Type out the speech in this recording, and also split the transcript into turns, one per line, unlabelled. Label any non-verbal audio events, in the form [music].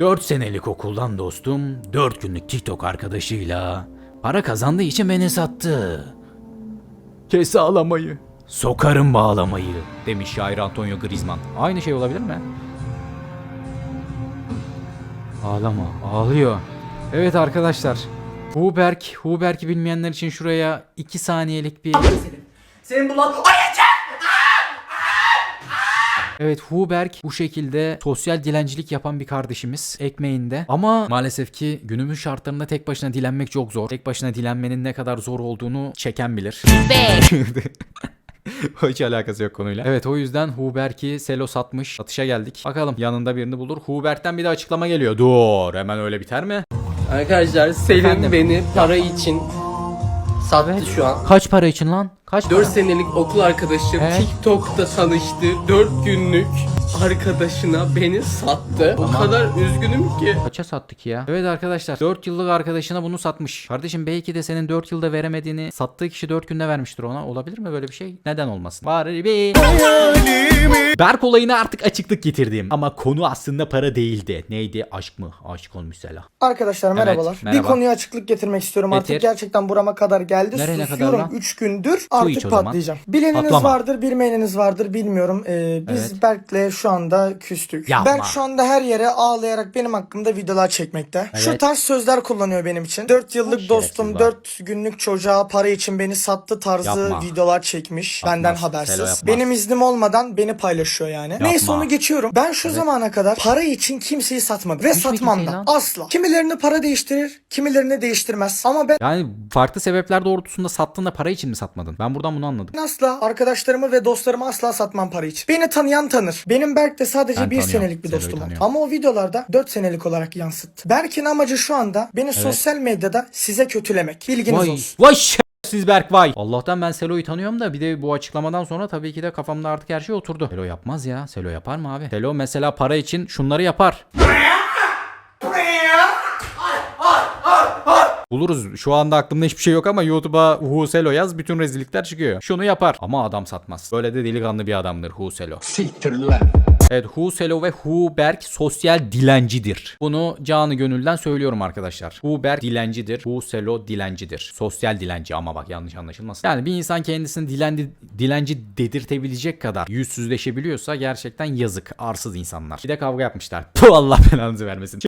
4 senelik okuldan dostum 4 günlük TikTok arkadaşıyla para kazandığı için beni sattı. Kes ağlamayı. Sokarım bağlamayı demiş şair Antonio Griezmann. Aynı şey olabilir mi? Ağlama, ağlıyor. Evet arkadaşlar. Huberk, Huberk'i bilmeyenler için şuraya 2 saniyelik bir...
Senin bu lan...
Evet Huberk bu şekilde sosyal dilencilik yapan bir kardeşimiz ekmeğinde. Ama maalesef ki günümüz şartlarında tek başına dilenmek çok zor. Tek başına dilenmenin ne kadar zor olduğunu çeken bilir. [laughs] Hiç alakası yok konuyla. Evet o yüzden Huberk'i Selo satmış. Satışa geldik. Bakalım yanında birini bulur. Huberk'ten bir de açıklama geliyor. Dur hemen öyle biter mi?
Arkadaşlar Selin
Efendim?
beni para için sattı şu an.
Kaç para için lan? Kaç
4 senelik okul arkadaşım
Evet.
TikTok'ta tanıştı. 4 günlük arkadaşına beni sattı. O kadar üzgünüm ki.
Kaça sattık ya? Evet arkadaşlar 4 yıllık arkadaşına bunu satmış. Kardeşim belki de senin 4 yılda veremediğini sattığı kişi 4 günde vermiştir ona. Olabilir mi böyle bir şey? Neden olmasın? Var bir... Berk olayına artık açıklık getirdim. Ama konu aslında para değildi. Neydi? Aşk mı? Aşk olmuş mesela.
Arkadaşlar
Evet,
merhabalar.
merhaba.
Bir konuya açıklık getirmek istiyorum.
Getir.
Artık gerçekten burama kadar geldi.
Nereye kadar
Susuyorum
lan?
3 gündür.
iç
Artık
o zaman.
patlayacağım. Bileniniz
Patlama.
vardır, bilmeyeniniz vardır bilmiyorum. Ee, biz
Evet.
Berk'le şu anda küstük.
Yapma.
Berk şu anda her yere ağlayarak benim hakkımda videolar çekmekte. Şu
Evet.
tarz sözler kullanıyor benim için. 4 yıllık
Şerefsiz
dostum
var.
4 günlük çocuğa para için beni sattı tarzı
Yapma.
videolar çekmiş.
Yapmaz.
Benden habersiz. Benim iznim olmadan beni paylaşıyor yani. Neyse onu geçiyorum. Ben şu zamana kadar para için kimseyi satmadım. Ve
Hiçbir
satmam da. Asla. Kimilerini para değiştirir, kimilerini değiştirmez. Ama ben
Yani farklı sebepler doğrultusunda sattığında para için mi satmadın? Ben buradan bunu anladım.
asla arkadaşlarımı ve dostlarımı asla satmam para için. Beni tanıyan tanır. Benim Berk de sadece
Ben
bir
tanıyorum.
senelik bir dostum oldu.
tanıyorum.
Ama o videolarda 4 senelik olarak yansıttı. Berk'in amacı şu anda beni sosyal medyada size kötülemek. Bilginiz
Vay,
olsun.
vay şerefsiz Berk vay. Allah'tan ben Selo'yu tanıyorum da bir de bu açıklamadan sonra tabii ki de kafamda artık her şey oturdu. Selo yapmaz ya. Selo yapar mı abi? Selo mesela para için şunları yapar. Buluruz. Şu anda aklımda hiçbir şey yok ama YouTube'a Huselo yaz bütün rezillikler çıkıyor. Şunu yapar ama adam satmaz. Böyle de delikanlı bir adamdır Huselo. Evet Huselo ve Huberk sosyal dilencidir. Bunu canı gönülden söylüyorum arkadaşlar. Huberk dilencidir. Huselo dilencidir. Sosyal dilenci ama bak yanlış anlaşılmasın. Yani bir insan kendisini dilendi, dilenci dedirtebilecek kadar yüzsüzleşebiliyorsa gerçekten yazık. Arsız insanlar. Bir de kavga yapmışlar. [laughs] Puh Allah belanızı vermesin.